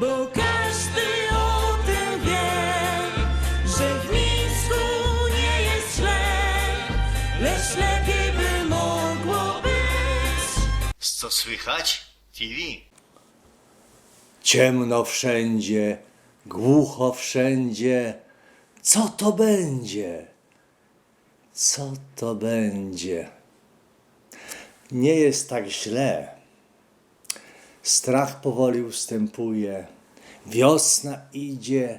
Bo każdy o tym wie, że w Mińsku nie jest źle, lecz lepiej by mogło być. Co słychać? TV. Ciemno wszędzie, głucho wszędzie. Co to będzie? Co to będzie? Nie jest tak źle. Strach powoli ustępuje. Wiosna idzie.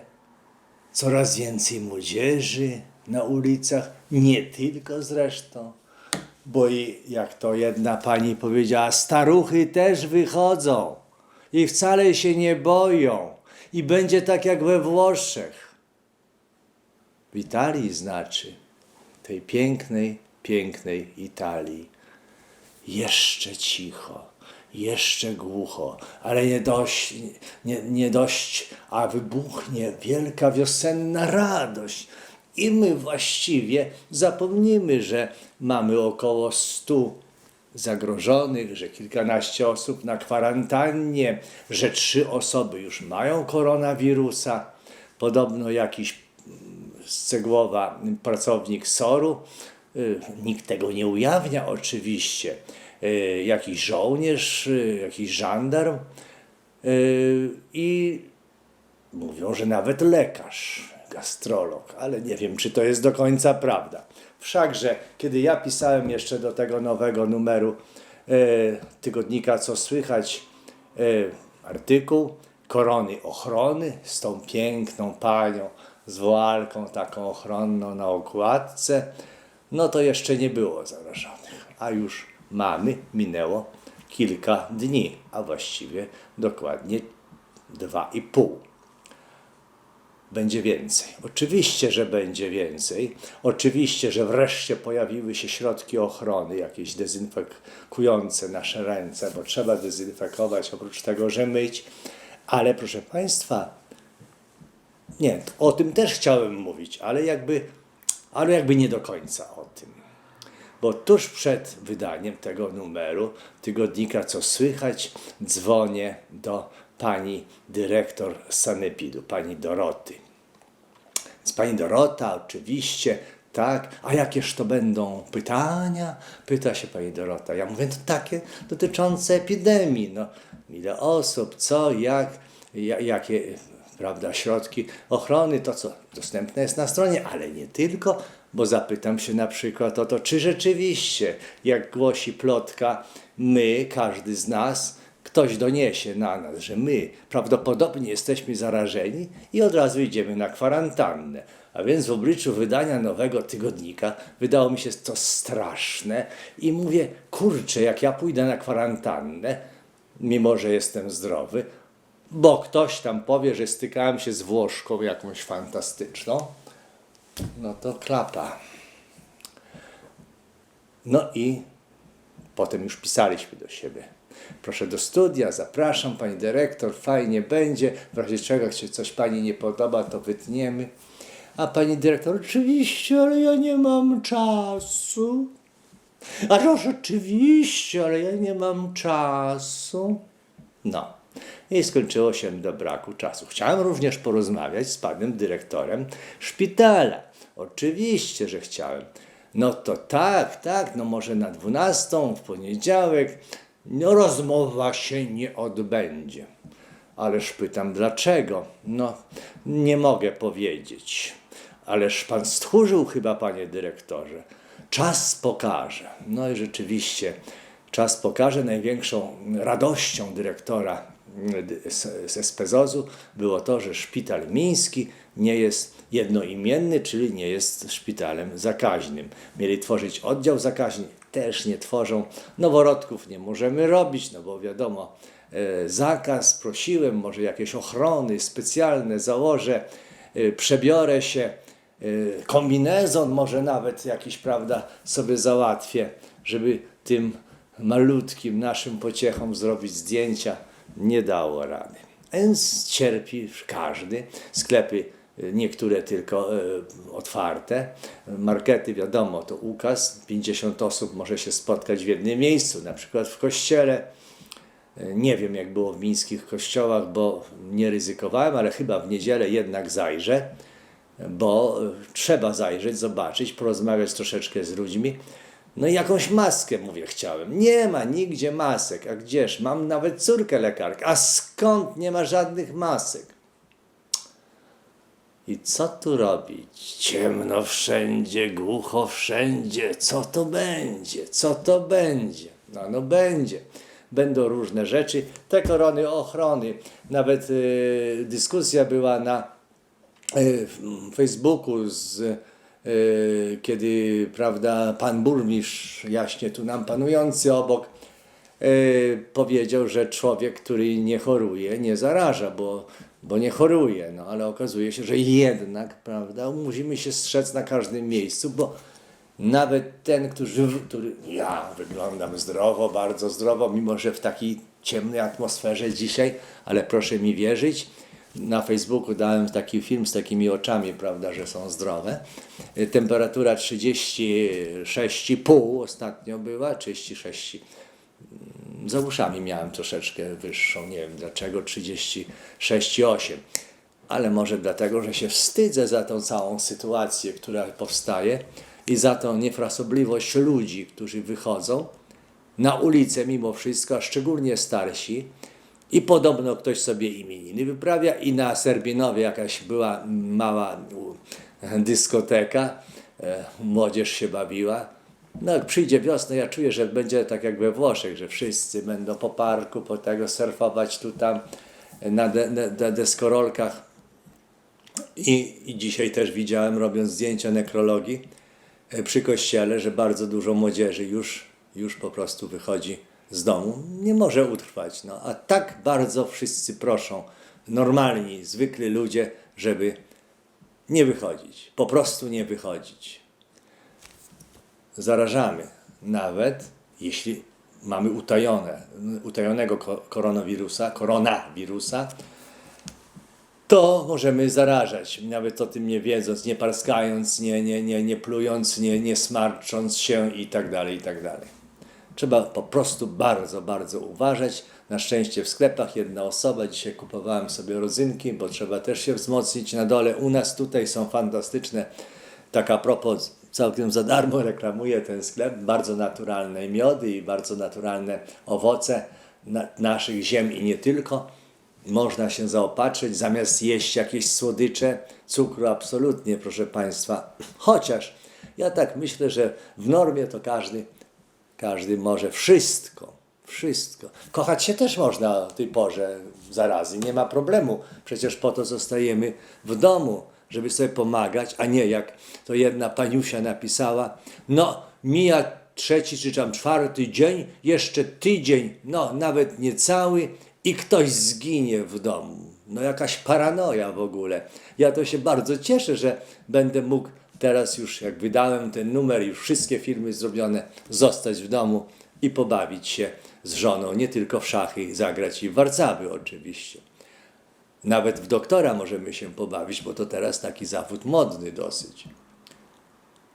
Coraz więcej młodzieży na ulicach. Nie tylko zresztą. Bo i jak to jedna pani powiedziała, staruchy też wychodzą i wcale się nie boją. I będzie tak jak we Włoszech. W Italii znaczy, tej pięknej, pięknej Italii. Jeszcze cicho, jeszcze głucho, ale nie dość, nie, nie dość, a wybuchnie wielka wiosenna radość. I my właściwie zapomnimy, że mamy około stu zagrożonych, że kilkanaście osób na kwarantannie, że trzy osoby już mają koronawirusa. Podobno jakiś mm, Cegłowa pracownik SOR-u, y, nikt tego nie ujawnia oczywiście, jakiś żołnierz, y, jakiś żandarm y, i Mówią, że nawet lekarz, gastrolog, ale nie wiem, czy to jest do końca prawda. Wszakże, kiedy ja pisałem jeszcze do tego nowego numeru e, tygodnika Co Słychać e, artykuł Korony Ochrony z tą piękną panią z woalką taką ochronną na okładce, no to jeszcze nie było zarażonych, a już mamy, minęło kilka dni, a właściwie dokładnie dwa i pół będzie więcej. Oczywiście, że będzie więcej. Oczywiście, że wreszcie pojawiły się środki ochrony, jakieś dezynfekujące nasze ręce, bo trzeba dezynfekować oprócz tego, że myć. Ale proszę Państwa, nie, o tym też chciałem mówić, ale jakby, ale jakby nie do końca o tym. Bo tuż przed wydaniem tego numeru tygodnika Co Słychać dzwonię do pani dyrektor Sanepidu, pani Doroty. Z pani Dorota oczywiście, tak, a jakież to będą pytania? Pyta się pani Dorota. Ja mówię, to takie dotyczące epidemii, no, ile osób, co, jak, ja, jakie, prawda, środki ochrony, to co dostępne jest na stronie, ale nie tylko, bo zapytam się na przykład o to, czy rzeczywiście, jak głosi plotka, my, każdy z nas, ktoś doniesie na nas, że my prawdopodobnie jesteśmy zarażeni i od razu idziemy na kwarantannę. A więc w obliczu wydania nowego tygodnika wydało mi się to straszne i mówię, kurczę, jak ja pójdę na kwarantannę, mimo że jestem zdrowy, bo ktoś tam powie, że stykałem się z Włoszką jakąś fantastyczną, no to klapa. No i potem już pisaliśmy do siebie. Proszę do studia, zapraszam, pani dyrektor, fajnie będzie. W razie czego, jak się coś pani nie podoba, to wytniemy. A pani dyrektor, oczywiście, ale ja nie mam czasu. A żoż oczywiście, ale ja nie mam czasu. No. I skończyło się do braku czasu. Chciałem również porozmawiać z panem dyrektorem szpitala. Oczywiście, że chciałem. No to tak, tak, no może na 12 w poniedziałek. No rozmowa się nie odbędzie. Ależ pytam dlaczego? No, nie mogę powiedzieć. Ależ pan stchórzył chyba, panie dyrektorze. Czas pokaże. No i rzeczywiście, czas pokaże. Największą radością dyrektora y, z z było to, że szpital miński nie jest jednoimienny, czyli nie jest szpitalem zakaźnym. Mieli tworzyć oddział zakaźny, też nie tworzą. Noworodków nie możemy robić, no bo wiadomo, e, zakaz, prosiłem, może jakieś ochrony specjalne założę, e, przebiorę się, e, kombinezon może nawet jakiś, prawda, sobie załatwię, żeby tym malutkim naszym pociechom zrobić zdjęcia. Nie dało rady. Więc cierpi każdy. Sklepy niektóre tylko e, otwarte. Markety, wiadomo, to ukaz. 50 osób może się spotkać w jednym miejscu, na przykład w kościele. E, Nie wiem, jak było w mińskich kościołach, bo nie ryzykowałem, ale chyba w niedzielę jednak zajrzę, bo e, trzeba zajrzeć, zobaczyć, porozmawiać troszeczkę z ludźmi. No i jakąś maskę, mówię, chciałem. Nie ma nigdzie masek. A gdzież? Mam nawet córkę lekarkę. A skąd nie ma żadnych masek? I co tu robić? Ciemno wszędzie, głucho wszędzie. Co to będzie? Co to będzie? No, no będzie. Będą różne rzeczy. Te korony ochrony. Nawet y, dyskusja była na y, w Facebooku z y, kiedy prawda pan burmistrz jaśnie tu nam panujący obok y, powiedział, że człowiek, który nie choruje, nie zaraża, bo, bo nie choruje. No ale okazuje się, że jednak, prawda, musimy się strzec na każdym miejscu, bo nawet ten, który, który ja wyglądam zdrowo, bardzo zdrowo, mimo że w takiej ciemnej atmosferze dzisiaj, ale proszę mi wierzyć, na Facebooku dałem taki film z takimi oczami, prawda, że są zdrowe. Temperatura 36,5 ostatnio była, 36 za uszami miałem troszeczkę wyższą, nie wiem dlaczego, 36,8. Ale może dlatego, że się wstydzę za tą całą sytuację, która powstaje i za tą niefrasobliwość ludzi, którzy wychodzą na ulicę mimo wszystko, a szczególnie starsi. I podobno ktoś sobie imieniny wyprawia i na Serbinowie jakaś była mała dyskoteka, e, młodzież się bawiła. No jak przyjdzie wiosna, ja czuję, że będzie tak jak we Włoszech, że wszyscy będą po parku, po tego surfować tu tam na, de, deskorolkach. I, I dzisiaj też widziałem, robiąc zdjęcia nekrologii e, przy kościele, że bardzo dużo młodzieży już, już po prostu wychodzi z domu. Nie może utrwać. No, a tak bardzo wszyscy proszą, normalni, zwykli ludzie, żeby nie wychodzić. Po prostu nie wychodzić zarażamy, nawet jeśli mamy utajone, utajonego ko- koronawirusa, koronawirusa, to możemy zarażać, nawet o tym nie wiedząc, nie parskając, nie, nie, nie, nie plując, nie, nie smarcząc się i tak dalej, i tak dalej. Trzeba po prostu bardzo, bardzo uważać. Na szczęście w sklepach jedna osoba, dzisiaj kupowałem sobie rodzynki, bo trzeba też się wzmocnić. Na dole u nas tutaj są fantastyczne, tak a propos, całkiem za darmo reklamuję ten sklep, bardzo naturalne miody i bardzo naturalne owoce na, naszych ziem i nie tylko. Można się zaopatrzyć, zamiast jeść jakieś słodycze, cukru absolutnie, proszę Państwa. Chociaż ja tak myślę, że w normie to każdy każdy może wszystko, wszystko. Kochać się też można o tej porze zarazy, nie ma problemu. Przecież po to zostajemy w domu, żeby sobie pomagać, a nie jak to jedna paniusia napisała, no mija trzeci czy tam czwarty dzień, jeszcze tydzień, no nawet niecały i ktoś zginie w domu. No jakaś paranoja w ogóle. Ja to się bardzo cieszę, że będę mógł teraz już, jak wydałem ten numer, już wszystkie filmy zrobione, zostać w domu i pobawić się z żoną, nie tylko w szachy zagrać i w warcaby oczywiście. Nawet w doktora możemy się pobawić, bo to teraz taki zawód modny dosyć.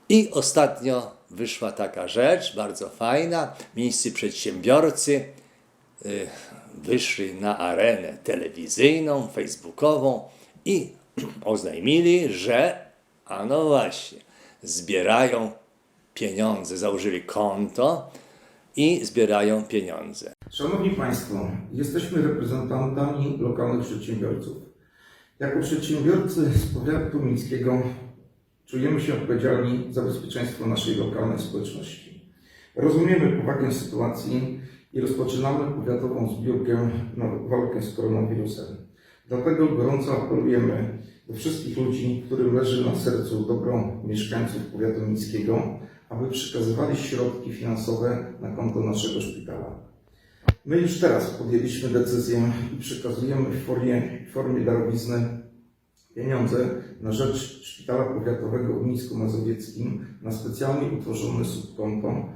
I ostatnio wyszła taka rzecz, bardzo fajna. Miejscy przedsiębiorcy y, wyszli na arenę telewizyjną, facebookową i oznajmili, że, a no właśnie, zbierają pieniądze, założyli konto i zbierają pieniądze. Szanowni Państwo, jesteśmy reprezentantami lokalnych przedsiębiorców. Jako przedsiębiorcy z powiatu miejskiego czujemy się odpowiedzialni za bezpieczeństwo naszej lokalnej społeczności. Rozumiemy powagę sytuacji i rozpoczynamy powiatową zbiórkę na walkę z koronawirusem. Dlatego gorąco apelujemy do wszystkich ludzi, którym leży na sercu dobro mieszkańców powiatu miejskiego, aby przekazywali środki finansowe na konto naszego szpitala. My już teraz podjęliśmy decyzję i przekazujemy w formie, w formie darowizny pieniądze na rzecz Szpitala Powiatowego w Mińsku Mazowieckim na specjalnie utworzone subkonto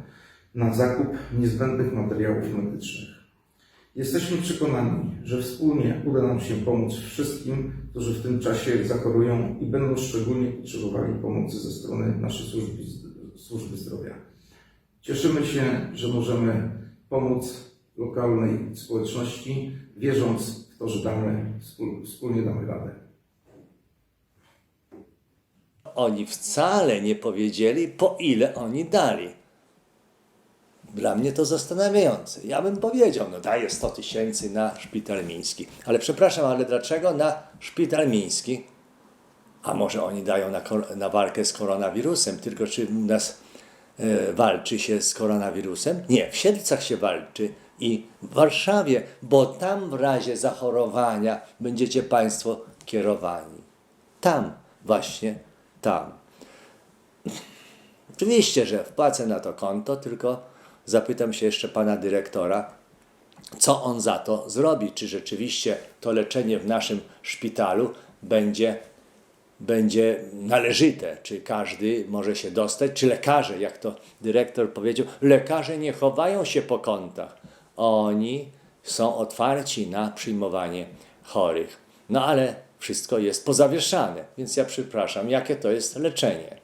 na zakup niezbędnych materiałów medycznych. Jesteśmy przekonani, że wspólnie uda nam się pomóc wszystkim, którzy w tym czasie zachorują i będą szczególnie potrzebowali pomocy ze strony naszej służby, służby zdrowia. Cieszymy się, że możemy pomóc lokalnej społeczności, wierząc w to, że damy, wspól- wspólnie damy radę. Oni wcale nie powiedzieli, po ile oni dali. Dla mnie to zastanawiające. Ja bym powiedział, no daję 100 tysięcy na szpital miński. Ale przepraszam, ale dlaczego na szpital miński? A może oni dają na, na walkę z koronawirusem? Tylko czy u nas e, walczy się z koronawirusem? Nie, w Siedlcach się walczy i w Warszawie, bo tam w razie zachorowania będziecie Państwo kierowani. Tam, właśnie tam. Oczywiście, że wpłacę na to konto, tylko zapytam się jeszcze pana dyrektora, co on za to zrobi. Czy rzeczywiście to leczenie w naszym szpitalu będzie, będzie należyte? Czy każdy może się dostać? Czy lekarze, jak to dyrektor powiedział, lekarze nie chowają się po kątach. Oni są otwarci na przyjmowanie chorych. No ale wszystko jest pozawieszane, więc ja przepraszam, jakie to jest leczenie?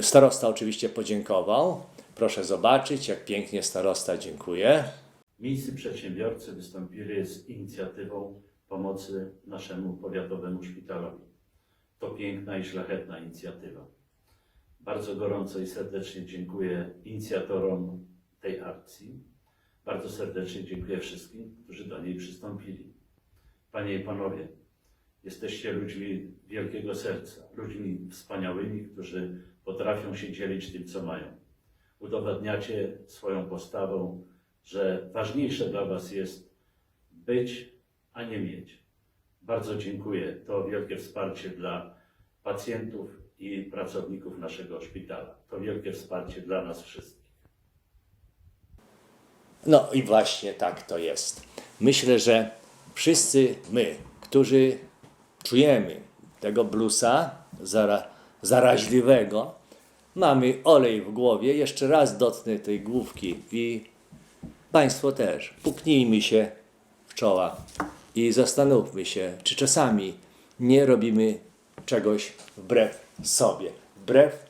Starosta oczywiście podziękował. Proszę zobaczyć, jak pięknie starosta dziękuję. Miejscy przedsiębiorcy wystąpili z inicjatywą pomocy naszemu powiatowemu szpitalowi. To piękna i szlachetna inicjatywa. Bardzo gorąco i serdecznie dziękuję inicjatorom tej akcji. Bardzo serdecznie dziękuję wszystkim, którzy do niej przystąpili. Panie i panowie, jesteście ludźmi wielkiego serca, ludźmi wspaniałymi, którzy potrafią się dzielić tym, co mają. Udowadniacie swoją postawą, że ważniejsze dla Was jest być, a nie mieć. Bardzo dziękuję. To wielkie wsparcie dla pacjentów i pracowników naszego szpitala. To wielkie wsparcie dla nas wszystkich. No i właśnie tak to jest. Myślę, że wszyscy my, którzy czujemy tego bluesa zara, zaraźliwego, mamy olej w głowie. Jeszcze raz dotknę tej główki i Państwo też. Puknijmy się w czoła i zastanówmy się, czy czasami nie robimy czegoś wbrew sobie, wbrew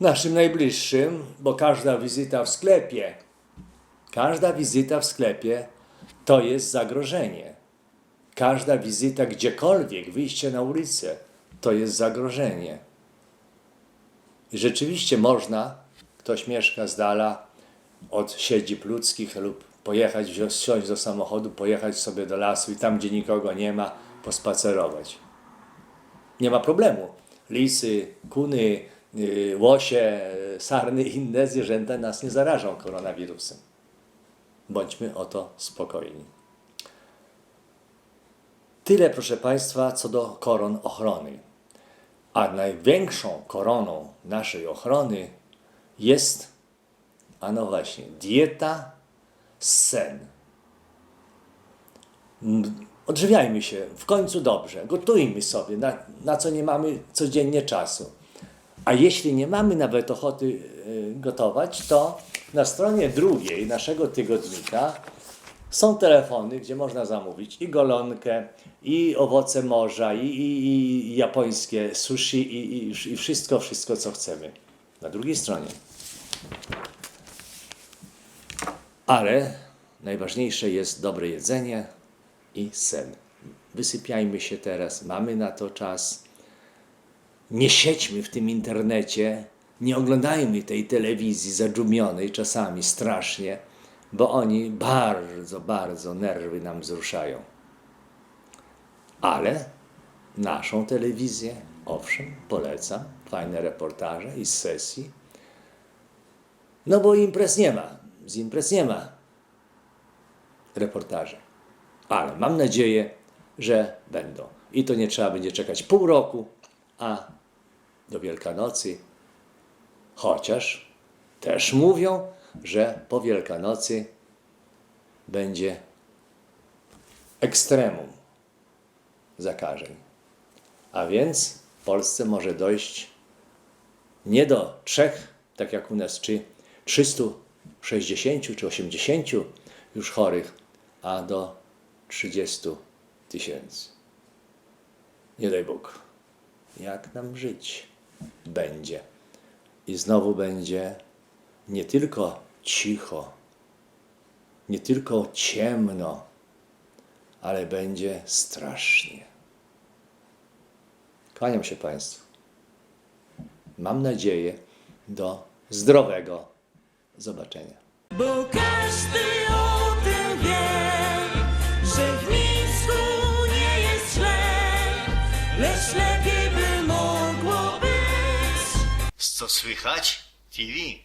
naszym najbliższym, bo każda wizyta w sklepie Każda wizyta w sklepie to jest zagrożenie. Każda wizyta gdziekolwiek, wyjście na ulicę, to jest zagrożenie. I rzeczywiście można, ktoś mieszka z dala od siedzib ludzkich lub pojechać, wsiąść do samochodu, pojechać sobie do lasu i tam, gdzie nikogo nie ma, pospacerować. Nie ma problemu. Lisy, kuny, yy, łosie, sarny i inne zwierzęta nas nie zarażą koronawirusem. Bądźmy o to spokojni. Tyle, proszę Państwa, co do koron ochrony. A największą koroną naszej ochrony jest, a no właśnie, dieta, sen. Odżywiajmy się w końcu dobrze, gotujmy sobie, na, na co nie mamy codziennie czasu. A jeśli nie mamy nawet ochoty y, gotować, to na stronie drugiej naszego tygodnika są telefony, gdzie można zamówić i golonkę, i owoce morza, i, i, i japońskie sushi, i, i, i wszystko, wszystko, co chcemy. Na drugiej stronie. Ale najważniejsze jest dobre jedzenie i sen. Wysypiajmy się teraz, mamy na to czas nie siedźmy w tym internecie, nie oglądajmy tej telewizji zadżumionej czasami strasznie, bo oni bardzo, bardzo nerwy nam wzruszają. Ale naszą telewizję, owszem, polecam, fajne reportaże i z sesji. No bo imprez nie ma, z imprez nie ma reportaży. Ale mam nadzieję, że będą. I to nie trzeba będzie czekać pół roku, a do Wielkanocy. Chociaż też mówią, że po Wielkanocy będzie ekstremum zakażeń. A więc w Polsce może dojść nie do trzech, tak jak u nas, czy 360 czy 80 już chorych, a do 30 tysięcy. Nie daj Bóg jak nam żyć będzie. I znowu będzie nie tylko cicho, nie tylko ciemno, ale będzie strasznie. Kłaniam się Państwu. Mam nadzieję do zdrowego zobaczenia. Bo każdy o tym wie, Co słychać? TV.